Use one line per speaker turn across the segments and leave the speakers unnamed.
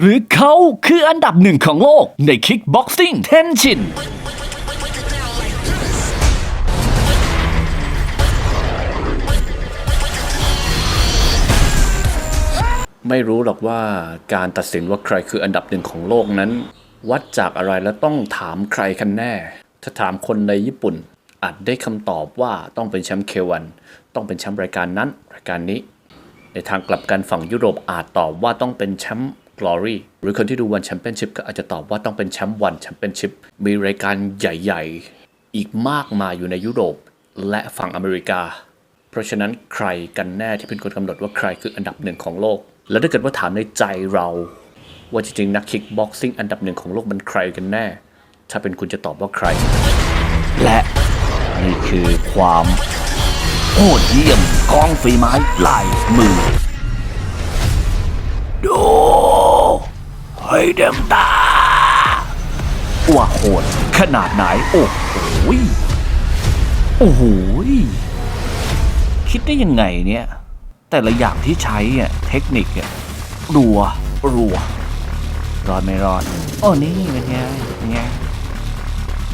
หรือเขาคืออันดับหนึ่งของโลกในคิกบ็อกซิ่งเทนชิน
ไม่รู้หรอกว่าการตัดสินว่าใครคืออันดับหนึ่งของโลกนั้น วัดจากอะไรและต้องถามใครกันแน่ ถ้าถามคนในญี่ปุ่น อาจได้คำตอบว่าต้องเป็นแชมป์เควันต้องเป็นแชมป์รายการนั้นรายการนี้ ในทางกลับกันฝั่งยุโรปอาจตอบว่าต้องเป็นแชมป์ Glory หรือคนที่ดูวันแชมเปี้ยนชิพก็อาจจะตอบว่าต้องเป็นแชมป์วันแชมเปี้ยนชิพมีรายการใหญ่ ๆ อีกมากมายอยู่ในยุโรปและฝั่งอเมริกา เพราะฉะนั้นใครกันแน่ที่เป็นคนกำหนดว่าใครคืออันดับหนึ่งของโลก แล้วถ้าเกิดว่าถามในใจเรา ว่าจริงๆนักคิกบ็อกซิ่งอันดับหนึ่งของโลกมันใครกันแน่ ถ้าเป็นคุณจะตอบว่าใคร
และนี่คือความโหดเยี่ยมของฝีไม้ลายมือ ให้เต็มตาว่าโหดขนาดไหน โอ้โหโอ้โหคิดได้ยังไงเนี่ย แต่ละอย่างที่ใช้อะเทคนิคอะรัว รัว รอดไม่รอดโอ้นี่เป็นไงเป็นไง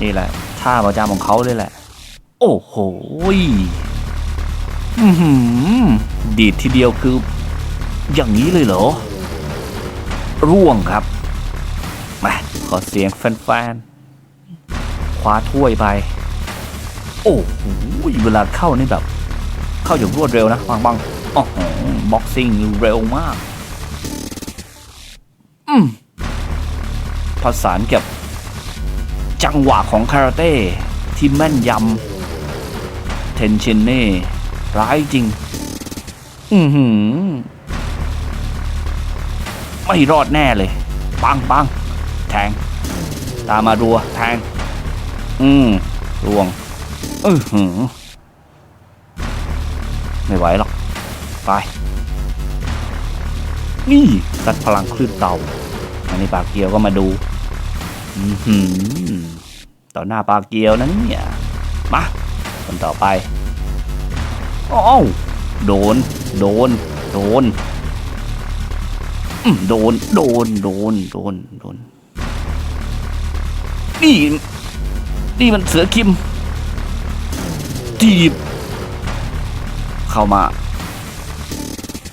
นี่แหละท่าประจำของเขาเลยแหละ โอ้โหอือหือดีดทีเดียวคือ อย่างนี้เลยเหรอ ร่วงครับ มา ขอเสียงแฟนๆคว้าถ้วยไป โอ้โหเวลาเข้านี่แบบ เข้าอย่างรวดเร็วนะบังบังๆอ๋อบ็อกซิ่งเร็วมาก อืมผสานกับ จังหวะของคาราเต้ที่แม่นยำเทนชินเน่ ร้ายจริง อือหือ ไม่รอดแน่เลย ปังปังแทง ตามมารัวแทง อืมรวงอือหือ ไม่ไหวหรอก ไป นี่สัตว์พลังคลื่นเต่า อันนี้ปากเกียวก็มาดู อือหือ ต่อหน้าปากเกียวนะเนี่ย มาคนต่อไปอ้าวโดน โดน โดน โดน โดน โดน โดน โดน นี่ นี่มันเสือคิมทีบ เข้ามา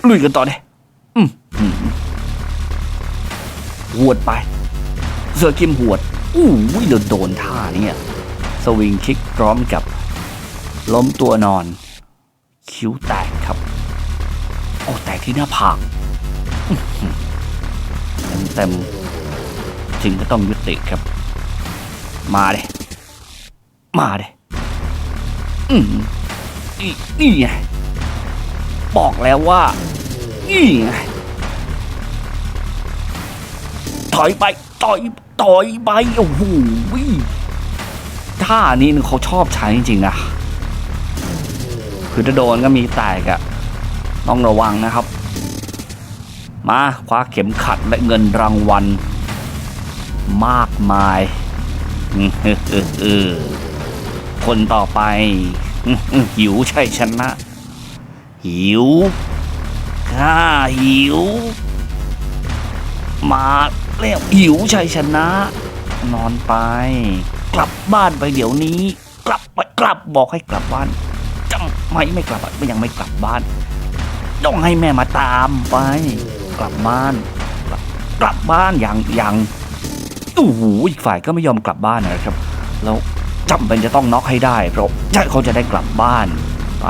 ลุยกันต่อเลยอืมอืมหวดไป เสือคิมหวด อู้วิโดนโดนท่าเนี่ย สวิงคิกพร้อมกับ ล้มตัวนอน คิ้วแตกครับ โอ้แตกที่หน้าผาก เต็มจึงก็ต้องยุติครับ มาเลยมาเลยอืมนี่นี่ไงบอกแล้วว่านี่ไงถอยไปต่อยต่อยไปโอ้โหท่านี้เขาชอบใช้จริงๆนะคือถ้าโดนก็มีแตกอะต้องระวังนะครับ มาคว้าเข็มขัดและเงินรางวัล มากมายคนต่อไป หิวใช่ชนะ หิวข้าหิว มาแล้วหิวชัยชนะ นอนไป กลับบ้านไปเดี๋ยวนี้ กลับไปกลับบอกให้กลับบ้านจำไม่ไม่กลับอ่ยังไม่กลับบ้าน ต้องให้แม่มาตามไป กลับบ้านกลับกลับบ้านอย่างอย่างโอ้โหอีกฝ่ายก็ไม่ยอมกลับบ้านนะครับ แล้วจำเป็นจะต้องน็อกให้ได้เพราะใช่เขาจะได้กลับบ้านไป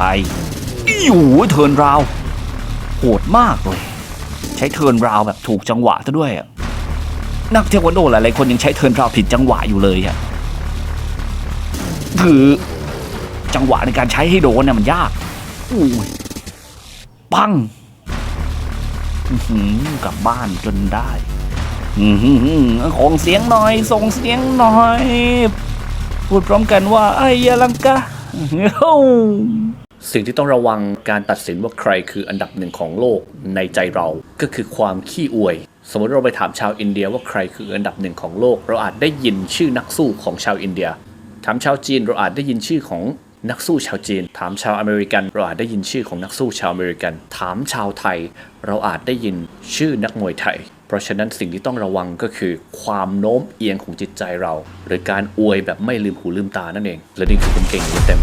อีโอ้โหเทินราวโหดมากเลย ใช้เทินราวแบบถูกจังหวะซะด้วยนักเทควันโดหลายๆคนยังใช้เทินราวผิดจังหวะอยู่เลยอะคือจังหวะในการใช้ให้โดนเนี่ยมันยากอุ้ยปัง กลับบ้านจนได้อของเสียงหน่อย ส่งเสียงหน่อย พูดพร้อมกันว่า ไอ้ยาลังกาเฮ้า
สิ่งที่ต้องระวังการตัดสินว่าใครคืออันดับหนึ่งของโลกในใจเราก็คือความขี้อวย สมมติเราไปถามชาวอินเดียว่าใครคืออันดับหนึ่งของโลก เราอาจได้ยินชื่อนักสู้ของชาวอินเดีย ถามชาวจีนเราอาจได้ยินชื่อของ นักสู้ชาวจีน ถามชาวอเมริกัน เราอาจได้ยินชื่อของนักสู้ชาวอเมริกัน ถามชาวไทย เราอาจได้ยินชื่อนักมวยไทย เพราะฉะนั้นสิ่งที่ต้องระวังก็คือ ความโน้มเอียงของจิตใจเรา หรือการอวยแบบไม่ลืมหูลืมตานั่นเอง และนี่คือคุณเก่งเต็ม